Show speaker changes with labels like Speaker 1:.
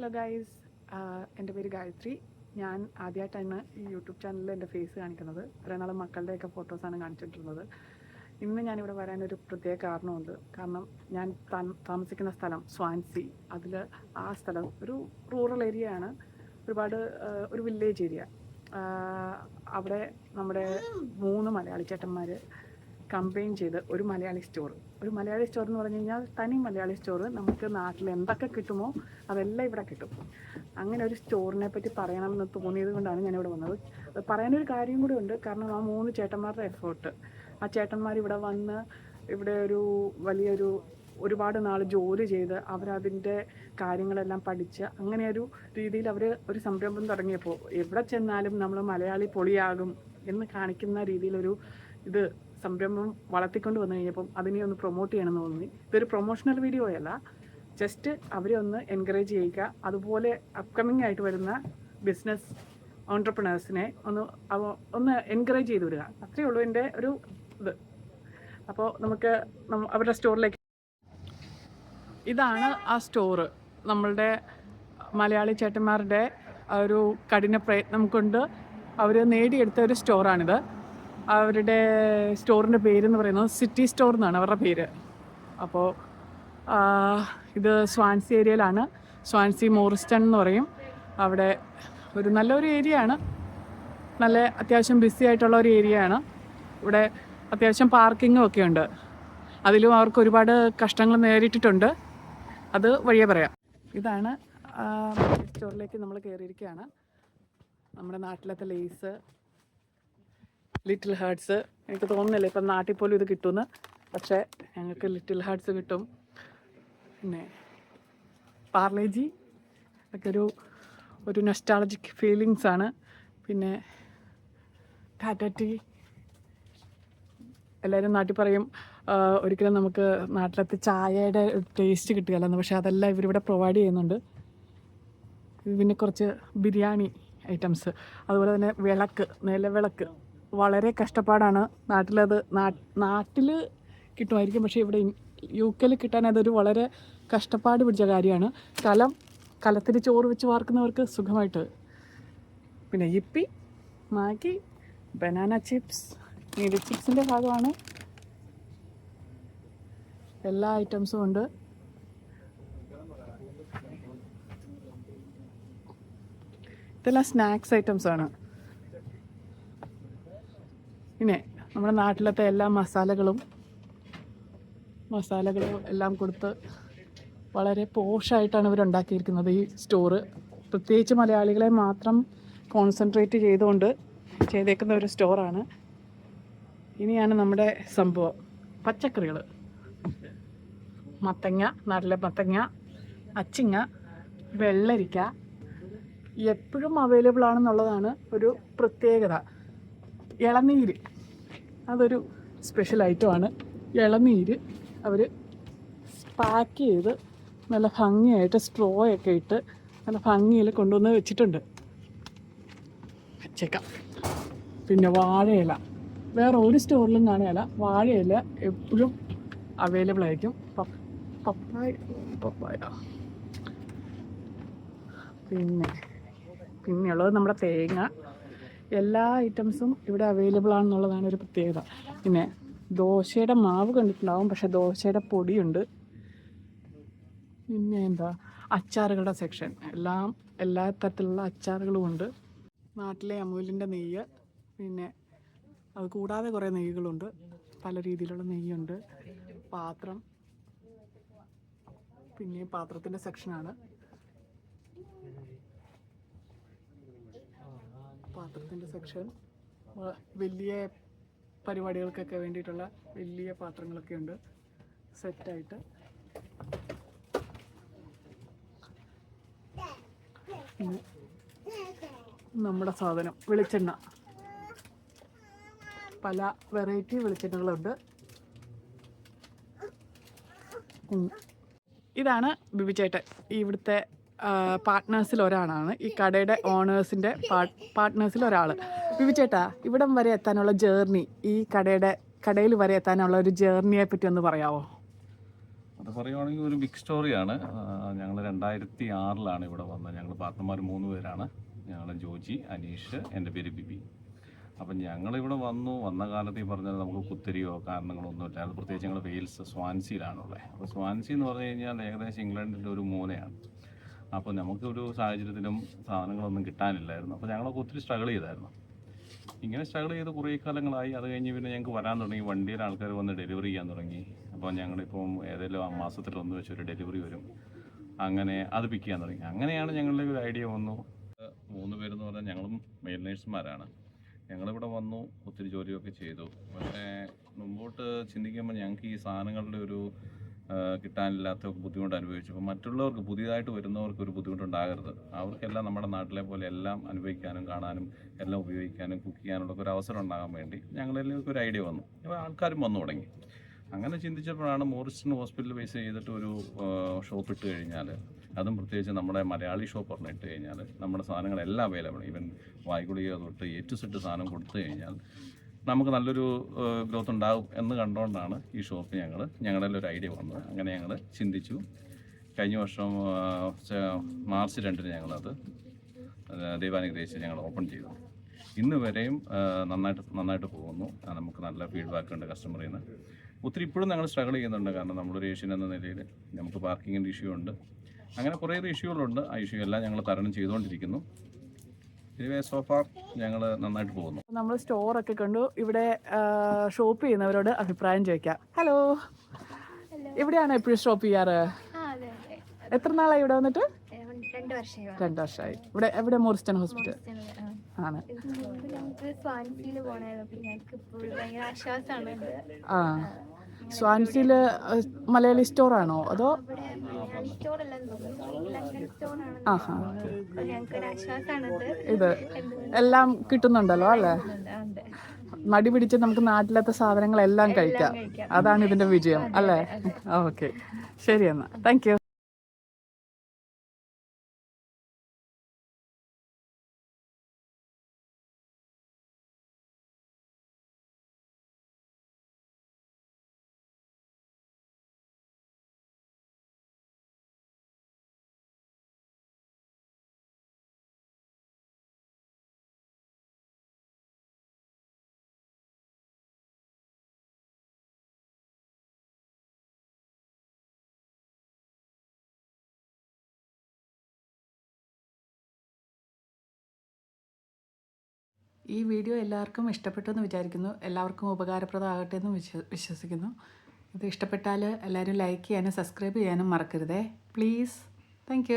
Speaker 1: Hello guys എന്റെ പേര് ഗായത്രി. ഞാൻ ആദ്യമായിട്ടാണ് ഈ യൂട്യൂബ് ചാനലിൽ എന്റെ ഫേസ് കാണിക്കുന്നത്. ഇത്രയും നാളെ മക്കളുടെയൊക്കെ ഫോട്ടോസാണ് കാണിച്ചിട്ടുള്ളത് ഇന്ന് ഞാനിവിടെ വരാനൊരു പ്രത്യേക കാരണമുണ്ട്. കാരണം ഞാൻ താമസിക്കുന്ന സ്ഥലം സ്വാൻസി. അതിൽ ആ സ്ഥലം ഒരു റൂറൽ ഏരിയ ആണ്. ഒരുപാട് ഒരു വില്ലേജ് ഏരിയ അവിടെ നമ്മുടെ മൂന്ന് മലയാളി ചേട്ടന്മാർ കമ്പൈൻ ചെയ്ത് ഒരു മലയാളി സ്റ്റോർ. ഒരു മലയാളി സ്റ്റോർ എന്ന് പറഞ്ഞു കഴിഞ്ഞാൽ തനി മലയാളി സ്റ്റോർ നമുക്ക് നാട്ടിൽ എന്തൊക്കെ കിട്ടുമോ അതെല്ലാം ഇവിടെ കിട്ടും. അങ്ങനെ ഒരു സ്റ്റോറിനെ പറ്റി പറയണമെന്ന് തോന്നിയത് കൊണ്ടാണ് ഞാനിവിടെ വന്നത്. അത് പറയാനൊരു കാര്യം കൂടി ഉണ്ട്. കാരണം ആ മൂന്ന് ചേട്ടന്മാരുടെ എഫേർട്ട് ആ ചേട്ടന്മാർ ഇവിടെ വന്ന് ഇവിടെ ഒരു വലിയൊരു ഒരുപാട് നാൾ ജോലി ചെയ്ത് അവരതിന്റെ കാര്യങ്ങളെല്ലാം പഠിച്ച് അങ്ങനെ ഒരു രീതിയിൽ അവർ ഒരു സംരംഭം തുടങ്ങിയപ്പോൾ എവിടെ ചെന്നാലും നമ്മൾ മലയാളി പൊളിയാകും എന്ന് കാണിക്കുന്ന രീതിയിലൊരു ഇത് സംരംഭം വളർത്തിക്കൊണ്ട് വന്നു കഴിഞ്ഞപ്പം അതിനെ ഒന്ന് പ്രൊമോട്ട് ചെയ്യണമെന്ന് തോന്നി. ഇതൊരു പ്രൊമോഷണൽ വീഡിയോ അല്ല. ജസ്റ്റ് അവരെ ഒന്ന് എൻകറേജ് ചെയ്യുക. അതുപോലെ അപ്കമിങ് ആയിട്ട് വരുന്ന ബിസിനസ് ഓൺടർപ്രണേഴ്സിനെ ഒന്ന് ഒന്ന് എൻകറേജ് ചെയ്ത് വിടുക. അത്രയേ ഉള്ളൂ എന്റെ ഒരു ഇത്. അപ്പോൾ നമുക്ക് അവരുടെ സ്റ്റോറിലേക്ക് ഇതാണ് ആ സ്റ്റോറ് നമ്മളുടെ മലയാളി ചേട്ടന്മാരുടെ ഒരു കഠിന പ്രയത്നം കൊണ്ട് അവർ നേടിയെടുത്ത ഒരു സ്റ്റോറാണിത് അവരുടെ സ്റ്റോറിന്റെ പേരെന്ന് പറയുന്നത് സിറ്റി സ്റ്റോർ എന്നാണ് അവരുടെ പേര്. അപ്പോൾ ഇത് സ്വാൻസി ഏരിയയിലാണ്. സ്വാൻസി മോറിസ്റ്റൺ എന്ന് പറയും. അവിടെ ഒരു നല്ലൊരു ഏരിയ ആണ് നല്ല അത്യാവശ്യം ബിസി ആയിട്ടുള്ള ഒരു ഏരിയ ആണ് ഇവിടെ അത്യാവശ്യം പാർക്കിങ്ങും ഒക്കെ ഉണ്ട്. അതിലും അവർക്ക് ഒരുപാട് കഷ്ടങ്ങൾ നേരിട്ടിട്ടുണ്ട്. അത് വഴിയെ പറയാം. ഇതാണ് സ്റ്റോറിലേക്ക് നമ്മൾ കയറിയിരിക്കുകയാണ്. നമ്മുടെ നാട്ടിലത്തെ ലേസ് ലിറ്റിൽ ഹാർട്സ് എനിക്ക് തോന്നുന്നില്ല ഇപ്പം നാട്ടിൽ പോലും ഇത് കിട്ടുമെന്ന്. പക്ഷേ ഞങ്ങൾക്ക് ലിറ്റിൽ ഹാർട്സ് കിട്ടും. പിന്നെ പാർലേജി ഒക്കെ ഒരു ഒരു നൊസ്റ്റാളജിക് ഫീലിങ്സ് ആണ്. പിന്നെ ടാറ്റ ടീ എല്ലാവരും നാട്ടിൽ പറയും ഒരിക്കലും നമുക്ക് നാട്ടിലത്തെ ചായയുടെ ടേസ്റ്റ് കിട്ടുകയല്ലെന്ന്. പക്ഷേ അതെല്ലാം ഇവരിവിടെ പ്രൊവൈഡ് ചെയ്യുന്നുണ്ട്. പിന്നെ കുറച്ച് ബിരിയാണി ഐറ്റംസ് അതുപോലെ തന്നെ വിളക്ക് നിലവിളക്ക്. വളരെ കഷ്ടപ്പാടാണ്. നാട്ടിലത് നാട്ടിൽ കിട്ടുമായിരിക്കും. പക്ഷേ ഇവിടെ യു കെയിൽ കിട്ടാൻ അതൊരു വളരെ കഷ്ടപ്പാട് പിടിച്ച കാര്യമാണ്. കലം കലത്തിൽ ചോറ് വെച്ച് വാർക്കുന്നവർക്ക് സുഖമായിട്ട്. പിന്നെ ഇപ്പി മാഗി ബനാന ചിപ്സ് നീഡി ചിപ്സിന്റെ ഭാഗമാണ്. എല്ലാ ഐറ്റംസും ഉണ്ട്. ഇതെല്ലാം സ്നാക്സ് ഐറ്റംസ് ആണ് പിന്നെ നമ്മുടെ നാട്ടിലത്തെ എല്ലാ മസാലകളും മസാലകളും എല്ലാം കൊടുത്ത് വളരെ പോഷായിട്ടാണ് ഇവരുണ്ടാക്കിയിരിക്കുന്നത് ഈ സ്റ്റോറ്. പ്രത്യേകിച്ച് മലയാളികളെ മാത്രം കോൺസെൻട്രേറ്റ് ചെയ്തുകൊണ്ട് ചെയ്തേക്കുന്ന ഒരു സ്റ്റോറാണ്. ഇനിയാണ് നമ്മുടെ സംഭവം. പച്ചക്കറികൾ മത്തങ്ങ നാട്ടിലെ മത്തങ്ങ അച്ചിങ്ങ വെള്ളരിക്ക എപ്പോഴും അവൈലബിൾ ആണെന്നുള്ളതാണ് ഒരു പ്രത്യേകത. ഇളനീര്. അതൊരു സ്പെഷ്യൽ ഐറ്റമാണ് ഇളനീര് അവർ പാക്ക് ചെയ്ത് നല്ല ഭംഗിയായിട്ട് സ്ട്രോ ഒക്കെ ഇട്ട് നല്ല ഭംഗിയിൽ കൊണ്ടുവന്ന് വെച്ചിട്ടുണ്ട്. വെച്ചേക്കാം. പിന്നെ വാഴയില. വേറെ ഒരു സ്റ്റോറിലും കാണുകയില്ല. വാഴയില എപ്പോഴും അവൈലബിൾ ആയിരിക്കും. പപ്പ- പപ്പായ പപ്പായ. പിന്നെ പിന്നെയുള്ളത് നമ്മുടെ തേങ്ങ. എല്ലാ ഐറ്റംസും ഇവിടെ അവൈലബിൾ ആണെന്നുള്ളതാണ് ഒരു പ്രത്യേകത. പിന്നെ ദോശയുടെ മാവ് കണ്ടിട്ടുണ്ടാവും പക്ഷെ ദോശയുടെ പൊടിയുണ്ട്. പിന്നെ എന്താ? അച്ചാറുകളുടെ സെക്ഷൻ എല്ലാം എല്ലാ തരത്തിലുള്ള അച്ചാറുകളും ഉണ്ട്. നാട്ടിലെ അമൂലിന്റെ നെയ്യ് പിന്നെ അത് കൂടാതെ കുറേ നെയ്യുകളുണ്ട്. പല രീതിയിലുള്ള നെയ്യുണ്ട്. പാത്രം. പിന്നെ പാത്രത്തിന്റെ സെക്ഷനാണ് പാത്രത്തിന്റെ സെക്ഷൻ വലിയ പരിപാടികൾക്കൊക്കെ വേണ്ടിയിട്ടുള്ള വലിയ പാത്രങ്ങളൊക്കെ ഉണ്ട്. സെറ്റായിട്ട് നമ്മുടെ സാധനം വെളിച്ചെണ്ണ. പല വെറൈറ്റി വെളിച്ചെണ്ണകളുണ്ട്. ഇതാണ് ബിബിച്ചേട്ടൻ ഇവിടുത്തെ പാർട്ട്നേഴ്സിൽ ഒരാളാണ്. ഈ കടയുടെ ഓണേഴ്സിന്റെ പാർട്ട്നേഴ്സിൽ ഒരാൾ ബിബി ചേട്ടാ ഇവിടം വരെ എത്താനുള്ള ജേർണി ഈ കടയുടെ കടയിൽ വരെ എത്താനുള്ള ഒരു ജേർണിയെ പറ്റി ഒന്ന് പറയാവോ?
Speaker 2: അത് പറയുവാണെങ്കിൽ ഒരു ബിഗ് സ്റ്റോറിയാണ് ഞങ്ങൾ രണ്ടായിരത്തി ആറിലാണ് ഇവിടെ വന്നത്. ഞങ്ങൾ പാർട്ട്ണർമാർ മൂന്ന് പേരാണ്. ഞങ്ങൾ ജോജി അനീഷ് എന്റെ പേര് ബിബി. അപ്പം ഞങ്ങളിവിടെ വന്നു. വന്ന കാലത്ത് ഈ പറഞ്ഞാൽ നമുക്ക് കുത്തിരിയോ കാരണങ്ങളോ ഒന്നും ഇല്ല. അത് പ്രത്യേകിച്ച് ഞങ്ങൾ വെയിൽസ് സ്വാൻസിയിലാണുള്ളത്. അപ്പോൾ സ്വാൻസി എന്ന് പറഞ്ഞു കഴിഞ്ഞാൽ ഏകദേശം ഇംഗ്ലണ്ടിന്റെ ഒരു മൂലയാണ് അപ്പോൾ നമുക്ക് ഒരു സാഹചര്യത്തിലും സാധനങ്ങളൊന്നും കിട്ടാനില്ലായിരുന്നു. അപ്പോൾ ഞങ്ങളൊക്കെ ഒത്തിരി സ്ട്രഗിൾ ചെയ്തായിരുന്നു. ഇങ്ങനെ സ്ട്രഗിൾ ചെയ്ത് കുറേ കാലങ്ങളായി. അത് കഴിഞ്ഞ് പിന്നെ ഞങ്ങൾക്ക് വരാൻ തുടങ്ങി. വണ്ടിയിൽ ആൾക്കാർ വന്ന് ഡെലിവറി ചെയ്യാൻ തുടങ്ങി. അപ്പോൾ ഞങ്ങളിപ്പം ഏതെങ്കിലും ആ മാസത്തിൽ ഒന്ന് വെച്ച് ഒരു ഡെലിവറി വരും. അങ്ങനെ അത് പിക്ക് ചെയ്യാൻ തുടങ്ങി. അങ്ങനെയാണ് ഞങ്ങളുടെ ഒരു ഐഡിയ വന്നു. മൂന്ന് പേരെന്ന് പറഞ്ഞാൽ ഞങ്ങളും മെയിൽ നേഴ്സുമാരാണ് ഞങ്ങളിവിടെ വന്നു ഒത്തിരി ജോലിയൊക്കെ ചെയ്തു. പക്ഷേ മുമ്പോട്ട് ചിന്തിക്കുമ്പോൾ ഞങ്ങൾക്ക് ഈ സാധനങ്ങളുടെ ഒരു കിട്ടാനില്ലാത്ത ബുദ്ധിമുട്ട് അനുഭവിച്ചു. അപ്പോൾ മറ്റുള്ളവർക്ക് പുതിയതായിട്ട് വരുന്നവർക്ക് ഒരു ബുദ്ധിമുട്ടുണ്ടാകരുത്. അവർക്കെല്ലാം നമ്മുടെ നാട്ടിലെ പോലെ എല്ലാം അനുഭവിക്കാനും കാണാനും എല്ലാം ഉപയോഗിക്കാനും കുക്ക് ചെയ്യാനുള്ള ഒരു അവസരം ഉണ്ടാകാൻ വേണ്ടി ഞങ്ങളെല്ലാവർക്കും ഒരു ഐഡിയ വന്നു. അപ്പോൾ ആൾക്കാരും വന്നു തുടങ്ങി. അങ്ങനെ ചിന്തിച്ചപ്പോഴാണ് മോറിസ്റ്റൺ ഹോസ്പിറ്റൽ ബേസ് ചെയ്തിട്ട് ഒരു ഷോപ്പ് ഇട്ട് കഴിഞ്ഞാൽ അതും പ്രത്യേകിച്ച് നമ്മുടെ മലയാളി ഷോപ്പ് പറഞ്ഞ് ഇട്ട് കഴിഞ്ഞാൽ നമ്മുടെ സാധനങ്ങളെല്ലാം അവൈലബിൾ ഈവൻ വായ്ഗുളിക തൊട്ട് ടു സെറ്റ് സാധനം കൊടുത്തു കഴിഞ്ഞാൽ നമുക്ക് നല്ലൊരു ഗ്രോത്ത് ഉണ്ടാകും എന്ന് കണ്ടുകൊണ്ടാണ് ഈ ഷോപ്പ് ഞങ്ങൾ ഞങ്ങളുടെ ഒരു ഐഡിയ വന്നത്. അങ്ങനെ ഞങ്ങൾ ചിന്തിച്ചു. കഴിഞ്ഞ വർഷം മാർച്ച് രണ്ടിന് ഞങ്ങളത് ദൈവാനുഗ്രഹിച്ച് ഞങ്ങൾ ഓപ്പൺ ചെയ്തു. ഇന്ന് വരെയും നന്നായിട്ട് നന്നായിട്ട് പോകുന്നു. നമുക്ക് നല്ല ഫീഡ്ബാക്ക് ഉണ്ട് കസ്റ്റമറിൽ നിന്ന് ഒത്തിരി ഇപ്പോഴും ഞങ്ങൾ സ്ട്രഗിൾ ചെയ്യുന്നുണ്ട്. കാരണം നമ്മളൊരു ഏഷ്യൻ എന്ന നിലയിൽ നമുക്ക് പാർക്കിങ്ങിന്റെ ഇഷ്യൂ ഉണ്ട്. അങ്ങനെ കുറേ ഇഷ്യൂകളുണ്ട് ആ ഇഷ്യൂ എല്ലാം ഞങ്ങൾ തരണം ചെയ്തുകൊണ്ടിരിക്കുന്നു. ഇതുവേ സോഫാർ ഞങ്ങൾ നന്നായിട്ട് പോകുന്നു.
Speaker 1: നമ്മൾ സ്റ്റോറൊക്കെ കണ്ടു. ഇവിടെ ഷോപ്പ് ചെയ്യുന്നവരോട് അഭിപ്രായം ചോദിക്കാം. ഹലോ എവിടെയാണ് എപ്പോഴും ഷോപ്പ് ചെയ്യാറ്? എത്ര നാളായി ഇവിടെ വന്നിട്ട്?
Speaker 3: രണ്ടു വർഷമായി.
Speaker 1: ഇവിടെ എവിടെ? Morriston hospital. ആണ്. ആ. സ്വാൻസിയിൽ മലയാളി സ്റ്റോറാണോ അതോ ആഹാ.
Speaker 3: ഇത്
Speaker 1: എല്ലാം കിട്ടുന്നുണ്ടല്ലോ അല്ലേ? മടി പിടിച്ച് നമുക്ക് നാട്ടിലത്തെ സാധനങ്ങളെല്ലാം കഴിക്കാം.
Speaker 3: കഴിക്കാം.
Speaker 1: അതാണ് ഇതിന്റെ വിജയം അല്ലേ? ഓക്കെ. ശരി എന്നാ. താങ്ക് ഈ വീഡിയോ എല്ലാവർക്കും ഇഷ്ടപ്പെട്ടെന്ന് വിചാരിക്കുന്നു. എല്ലാവർക്കും ഉപകാരപ്രദമാകട്ടെ എന്ന് വിശ്വ വിശ്വസിക്കുന്നു. ഇത് ഇഷ്ടപ്പെട്ടാൽ എല്ലാവരും ലൈക്ക് ചെയ്യാനും സബ്സ്ക്രൈബ് ചെയ്യാനും മറക്കരുതേ. Please thank